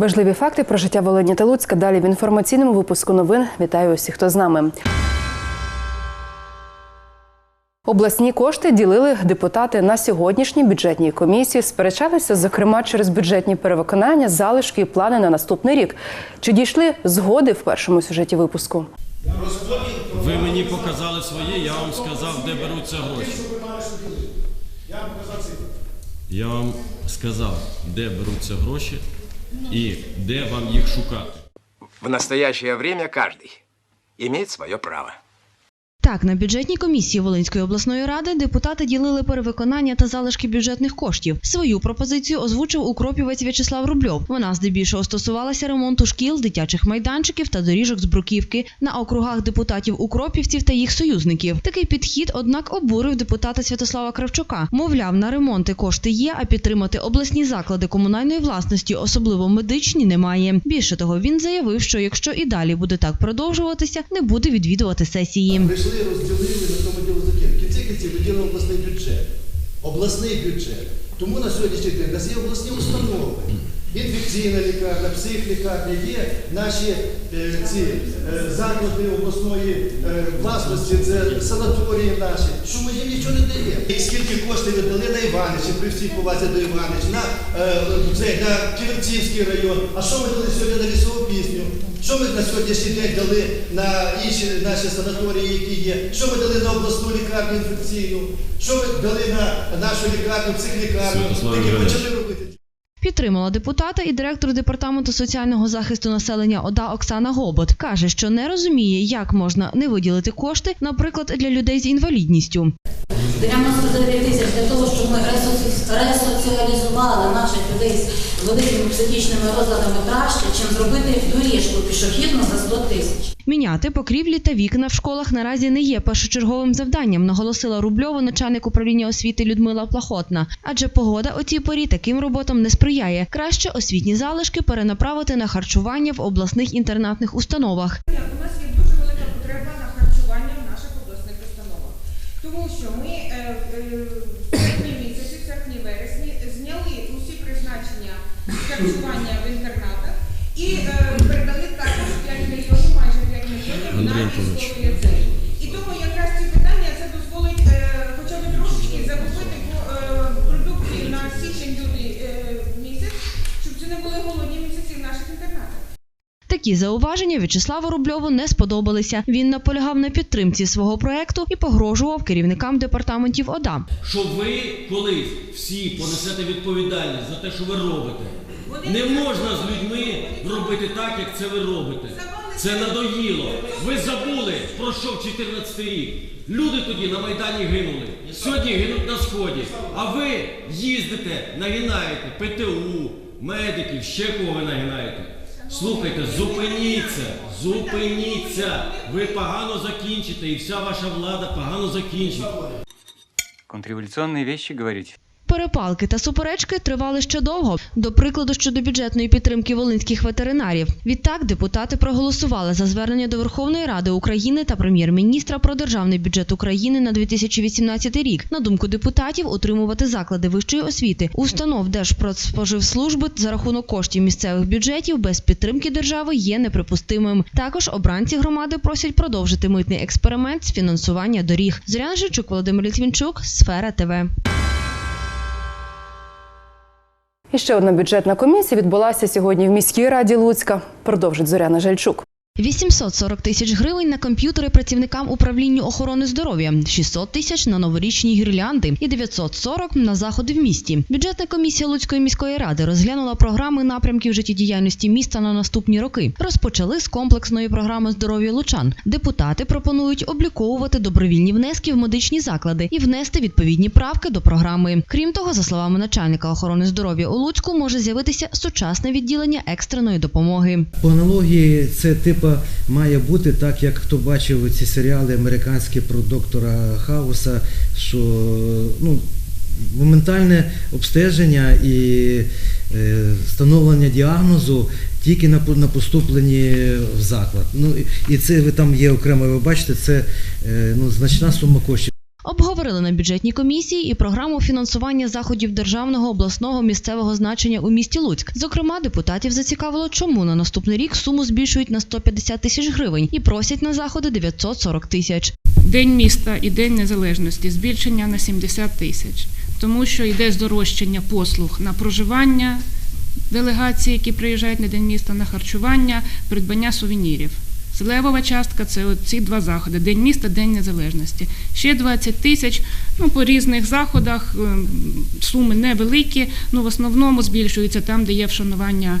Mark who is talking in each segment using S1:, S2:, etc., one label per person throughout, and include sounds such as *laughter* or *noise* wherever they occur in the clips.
S1: Важливі факти про життя Волині та Луцька далі в інформаційному випуску новин. Вітаю усіх, хто з нами. Обласні кошти ділили депутати на сьогоднішній бюджетній комісії. Сперечалися, зокрема, через бюджетні перевиконання, залишки і плани на наступний рік. Чи дійшли згоди в першому сюжеті випуску?
S2: Ви мені показали своє, я вам сказав, де беруться гроші. Я вам сказав, де беруться гроші і де вам їх шукати.
S3: В настоящее время каждый имеет свое право.
S4: Так, на бюджетній комісії Волинської обласної ради депутати ділили перевиконання та залишки бюджетних коштів. Свою пропозицію озвучив укропівець В'ячеслав Рубльов. Вона здебільшого стосувалася ремонту шкіл, дитячих майданчиків та доріжок з бруківки на округах депутатів укропівців та їх союзників. Такий підхід, однак, обурив депутата Святослава Кравчука. Мовляв, на ремонти кошти є, а підтримати обласні заклади комунальної власності, особливо медичні, немає. Більше того, він заявив, що якщо і далі буде так продовжуватися, не буде відвідувати сесії.
S5: Прийшли, розділили на тому діло закинути. В кінці кінці виділили обласний бюджет. Обласний бюджет. Тому на сьогоднішній день у нас є обласні установи. Інфекційна лікарня, психлікарня, є наші е, ці е, заклади обласної е, власності, це санаторії наші. Що ми їм нічого не даємо. І скільки коштів віддали на Іванича, при всій повазі до Іванича, на, е, на Ківерцівський район. А що ми дали сьогодні на лісову пісню? Що ми на сьогоднішній день дали на інші наші санаторії, які є? Що ми дали на обласну лікарню інфекційну? Що ми дали на нашу лікарню, психлікарню,
S2: лікарню?
S5: які почали?
S4: Підтримала депутата і директор департаменту соціального захисту населення ОДА Оксана Гобот. каже, що не розуміє, як можна не виділити кошти, наприклад, для людей з інвалідністю.
S6: 99 тисяч для того, щоб ми ресоціалізували наших людей з великими психічними розладами краще, чим зробити доріжку пішохідну за 100 тисяч.
S4: Міняти покрівлі та вікна в школах наразі не є першочерговим завданням, наголосила Рубльова, начальник управління освіти Людмила Плахотна. Адже погода у цій порі таким роботам не сприяє. Краще освітні залишки перенаправити на харчування в обласних інтернатних установах.
S7: У нас є дуже велика потреба на харчування в наших обласних установах, тому що ми е, е, в серпні місяці, в серпні вересні зняли усі призначення харчування в інтернатах і е, передали також 5 мільйонів, майже 5 мільйонів на військовий ліцей. І тому якраз
S4: Такі зауваження В'ячеславу Рубльову не сподобалися. Він наполягав на підтримці свого проекту і погрожував керівникам департаментів ОДА.
S2: Що ви колись всі понесете відповідальність за те, що ви робите. Не можна з людьми робити так, як це ви робите. Це надоїло. Ви забули, про що в 14 рік. Люди тоді на Майдані гинули. Сьогодні гинуть на сході. А ви їздите, нагинаєте ПТУ, медиків, ще кого ви нагинаєте. Слухайте, зупиніться, зупиніться. Ви погано закінчите, і вся ваша влада погано закінчить.
S8: Контрреволюционные вещи говорить.
S4: Перепалки та суперечки тривали ще довго. До прикладу, щодо бюджетної підтримки волинських ветеринарів. Відтак депутати проголосували за звернення до Верховної Ради України та прем'єр-міністра про державний бюджет України на 2018 рік. На думку депутатів, утримувати заклади вищої освіти, установ Держпродспоживслужби за рахунок коштів місцевих бюджетів без підтримки держави є неприпустимим. Також обранці громади просять продовжити митний експеримент з фінансування доріг. Зоряна Жичук, Володимир Літвінчук, Сфера ТВ.
S1: І ще одна бюджетна комісія відбулася сьогодні в міській раді Луцька. Продовжить Зоряна Жальчук.
S4: 840 тисяч гривень на комп'ютери працівникам управління охорони здоров'я, 600 тисяч на новорічні гірлянди і 940 на заходи в місті. Бюджетна комісія Луцької міської ради розглянула програми напрямків життєдіяльності міста на наступні роки. Розпочали з комплексної програми здоров'я лучан. Депутати пропонують обліковувати добровільні внески в медичні заклади і внести відповідні правки до програми. Крім того, за словами начальника охорони здоров'я у Луцьку, може з'явитися сучасне відділення екстреної допомоги.
S9: По аналогії це типа має бути так, як хто бачив ці серіали американські про доктора Хауса, що ну, моментальне обстеження і е, встановлення діагнозу тільки на, поступленні в заклад. Ну, і це ви там є окремо, ви бачите, це е, ну, значна сума коштів.
S4: Обговорили на бюджетній комісії і програму фінансування заходів державного, обласного, місцевого значення у місті Луцьк. Зокрема, депутатів зацікавило, чому на наступний рік суму збільшують на 150 тисяч гривень і просять на заходи 940 тисяч.
S10: День міста і День Незалежності збільшення на 70 тисяч, тому що йде здорожчання послуг на проживання делегацій, які приїжджають на День міста, на харчування, придбання сувенірів. Злевова частка це ці два заходи: День міста, День Незалежності. Ще 20 тисяч. Ну по різних заходах ем, суми невеликі. Ну в основному збільшується там, де є вшанування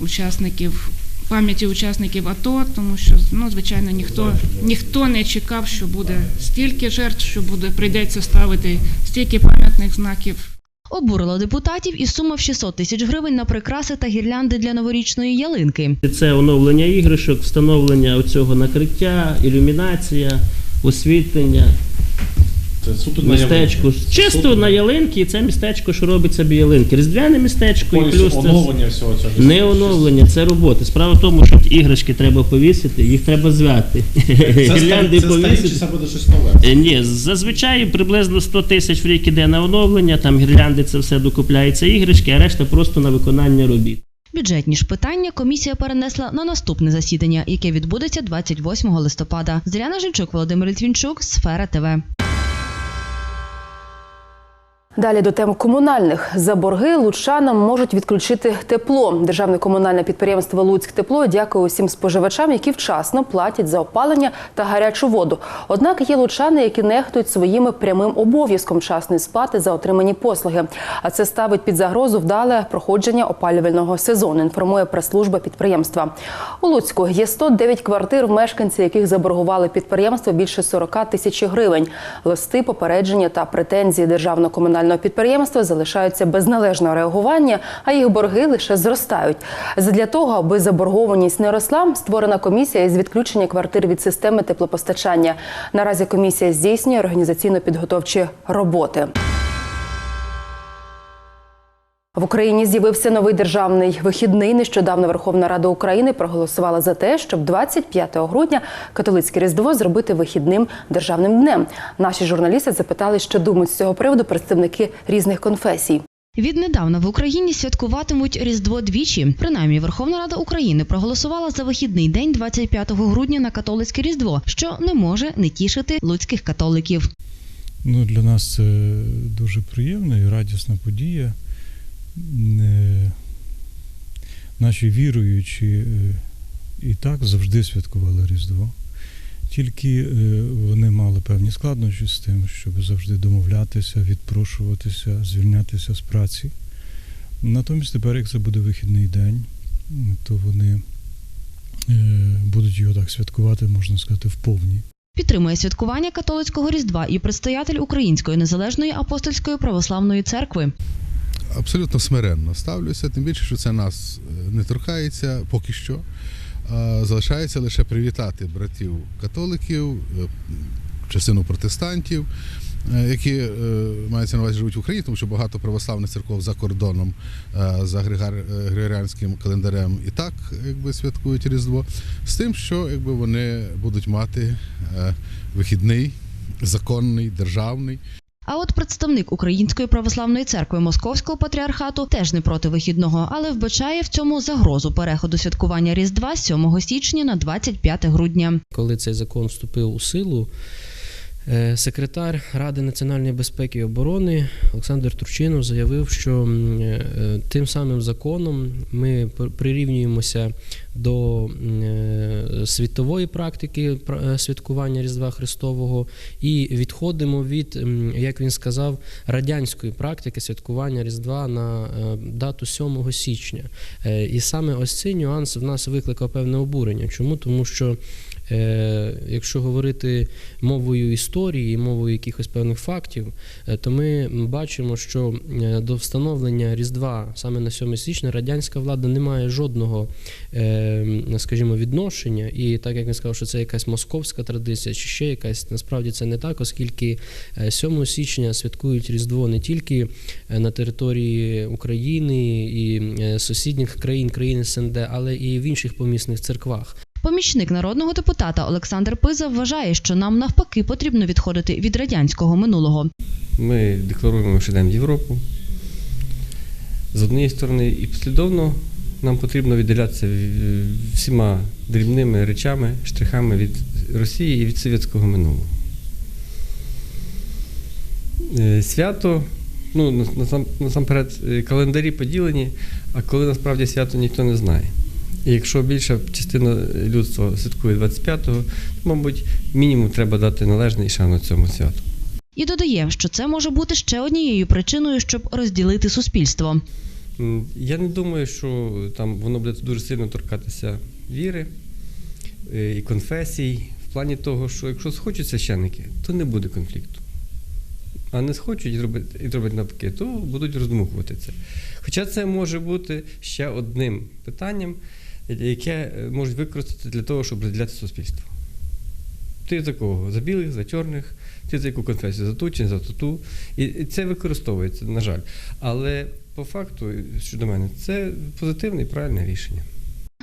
S10: учасників. Пам'яті учасників АТО, тому що ну звичайно ніхто ніхто не чекав, що буде стільки жертв, що буде прийдеться ставити стільки пам'ятних знаків.
S4: Обурило депутатів і сума в 600 тисяч гривень на прикраси та гірлянди для новорічної ялинки.
S11: Це оновлення іграшок, встановлення оцього накриття, ілюмінація, освітлення,
S12: Це суто
S11: містечко. Чисто на ялинки, і це містечко, що робить собі ялинки. Різдвяне містечко і плюс
S12: Повністю
S11: це
S12: оновлення всього цього.
S11: не оновлення, це роботи. Справа в тому, що іграшки треба повісити, їх треба зв'яти.
S12: Це, *laughs*
S11: Гірлянди
S12: старі, це старі чи
S11: повісити.
S12: це буде щось нове?
S11: Е, Ні, зазвичай приблизно 100 тисяч в рік іде на оновлення, там гірлянди це все докупляється іграшки, а решта просто на виконання робіт.
S4: Бюджетні ж питання комісія перенесла на наступне засідання, яке відбудеться 28 листопада. Зоряна Жильчук, Володимир Літвінчук, Сфера ТВ.
S1: Далі до тем комунальних за борги лучанам можуть відключити тепло. Державне комунальне підприємство Луцьк Тепло дякує усім споживачам, які вчасно платять за опалення та гарячу воду. Однак є лучани, які нехтують своїми прямим обов'язком часної сплати за отримані послуги. А це ставить під загрозу вдале проходження опалювального сезону. Інформує прес-служба підприємства. У Луцьку є 109 квартир, мешканці яких заборгували підприємство більше 40 тисяч гривень. Листи, попередження та претензії державного комунального підприємства залишаються без належного реагування, а їх борги лише зростають. Задля того, аби заборгованість не росла, створена комісія із відключення квартир від системи теплопостачання. Наразі комісія здійснює організаційно-підготовчі роботи. В Україні з'явився новий державний вихідний. Нещодавно Верховна Рада України проголосувала за те, щоб 25 грудня католицьке різдво зробити вихідним державним днем. Наші журналісти запитали, що думають з цього приводу представники різних конфесій.
S4: Віднедавна в Україні святкуватимуть Різдво двічі. Принаймні, Верховна Рада України проголосувала за вихідний день 25 грудня на католицьке Різдво, що не може не тішити луцьких католиків.
S13: Ну, для нас це дуже приємна і радісна подія. Наші віруючі е, і так завжди святкували Різдво. Тільки е, вони мали певні складнощі з тим, щоб завжди домовлятися, відпрошуватися, звільнятися з праці. Натомість тепер, як це буде вихідний день, то вони е, будуть його так святкувати, можна сказати, вповні.
S4: Підтримує святкування католицького Різдва і предстоятель Української незалежної апостольської православної церкви.
S14: Абсолютно смиренно ставлюся, тим більше, що це нас е, не торкається поки що. Залишається лише привітати братів католиків, е, частину протестантів, е, які мається на увазі живуть в Україні, тому що багато православних церков за кордоном за григоріанським календарем і так якби святкують Різдво, з тим, що якби вони будуть мати вихідний, законний, державний.
S4: А от представник Української православної церкви Московського патріархату теж не проти вихідного, але вбачає в цьому загрозу переходу святкування Різдва з 7 січня на 25 грудня.
S15: Коли цей закон вступив у силу, секретар Ради національної безпеки і оборони Олександр Турчинов заявив, що е, тим самим законом ми прирівнюємося до е, світової практики е, святкування Різдва Христового і відходимо від, як він сказав, радянської практики святкування Різдва на е, дату 7 січня. Е, І саме ось цей нюанс в нас викликав певне обурення. Чому? Тому що Е, якщо говорити мовою історії, мовою якихось певних фактів, е, то ми бачимо, що е, до встановлення Різдва саме на 7 січня радянська влада не має жодного, е, скажімо, відношення. І так як він сказав, що це якась московська традиція, чи ще якась, насправді це не так, оскільки е, 7 січня святкують Різдво не тільки е, на території України і е, сусідніх країн, країн СНД, але і в інших помісних церквах.
S4: Помічник народного депутата Олександр Пиза вважає, що нам навпаки потрібно відходити від радянського минулого.
S16: Ми декларуємо, що йдемо в Європу. З однієї сторони, і послідовно нам потрібно відділятися всіма дрібними речами, штрихами від Росії і від совєтського минулого. Е, Свято, ну, насамперед, е, календарі поділені, а коли насправді свято ніхто не знає. І якщо більша частина людства святкує 25-го, то, мабуть, мінімум треба дати належний шану цьому святу.
S4: І додає, що це може бути ще однією причиною, щоб розділити суспільство.
S16: Я не думаю, що там воно буде дуже сильно торкатися віри е, і конфесій, в плані того, що якщо схочуть священники, то не буде конфлікту. А не схочуть і зроблять, і зроблять навпаки, то будуть роздмухувати це. Хоча це може бути ще одним питанням, яке е, можуть використати для того, щоб розділяти суспільство. Ти за кого? За білих, за чорних, ти за яку конфесію? За ту чи за ту. І це використовується, на жаль. Але по факту, щодо мене, це позитивне і правильне рішення.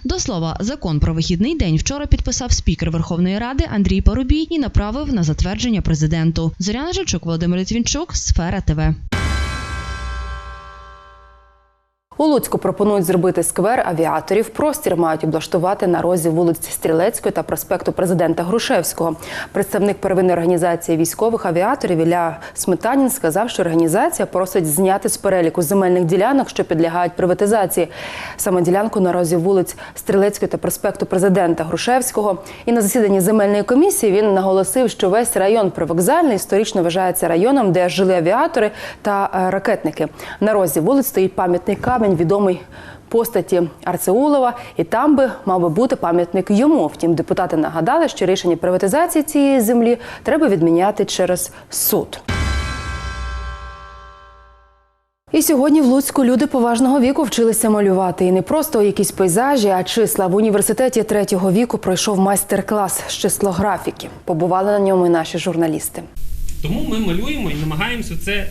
S4: До слова, закон про вихідний день вчора підписав спікер Верховної Ради Андрій Парубій і направив на затвердження президенту. Зоряна Жильчук, Володимир Литвінчук, Сфера ТВ.
S1: У Луцьку пропонують зробити сквер авіаторів. Простір мають облаштувати на розі вулиць Стрілецької та проспекту президента Грушевського. Представник первинної організації військових авіаторів Ілля Сметанін сказав, що організація просить зняти з переліку земельних ділянок, що підлягають приватизації. Саме ділянку на розі вулиць Стрілецької та проспекту президента Грушевського. І на засіданні земельної комісії він наголосив, що весь район привокзальний історично вважається районом, де жили авіатори та е, ракетники. На розі вулиць стоїть пам'ятний камінь, відомий постаті Арцеулова, і там би мав би бути пам'ятник йому. Втім, депутати нагадали, що рішення приватизації цієї землі треба відміняти через суд. І сьогодні в Луцьку люди поважного віку вчилися малювати. І не просто якісь пейзажі, а числа. В університеті третього віку пройшов майстер-клас з числографіки. Побували на ньому і наші журналісти.
S17: Тому ми малюємо і намагаємося це е,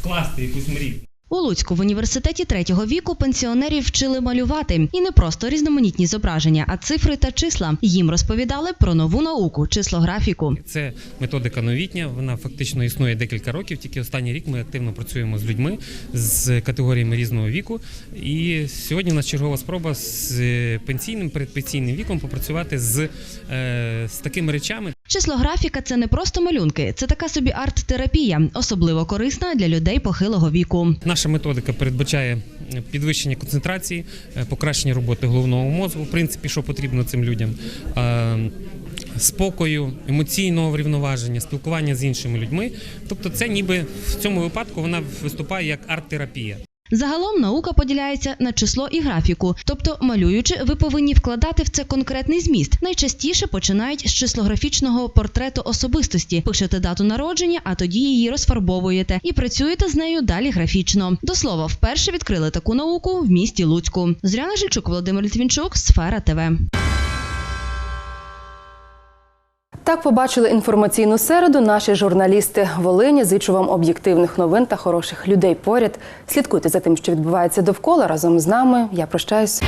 S17: вкласти якусь мрію.
S4: У Луцьку в університеті третього віку пенсіонерів вчили малювати і не просто різноманітні зображення, а цифри та числа. Їм розповідали про нову науку числографіку.
S17: Це методика новітня. Вона фактично існує декілька років. Тільки останній рік ми активно працюємо з людьми з категоріями різного віку. І сьогодні у нас чергова спроба з пенсійним передпенсійним віком попрацювати з, е, з такими речами.
S4: Числографіка це не просто малюнки, це така собі арт-терапія, особливо корисна для людей похилого віку.
S17: Наша методика передбачає підвищення концентрації, е, покращення роботи головного мозку. В принципі, що потрібно цим людям. Е, Спокою, емоційного врівноваження, спілкування з іншими людьми. Тобто, це ніби в цьому випадку вона виступає як арт-терапія.
S4: Загалом наука поділяється на число і графіку, тобто малюючи, ви повинні вкладати в це конкретний зміст. Найчастіше починають з числографічного портрету особистості. Пишете дату народження, а тоді її розфарбовуєте і працюєте з нею далі графічно. До слова, вперше відкрили таку науку в місті Луцьку. Зоряна Жильчук, Володимир Літвінчук, Сфера ТВ.
S1: Так побачили інформаційну середу. Наші журналісти Волині. Зичу вам об'єктивних новин та хороших людей поряд. Слідкуйте за тим, що відбувається довкола. Разом з нами. Я прощаюсь.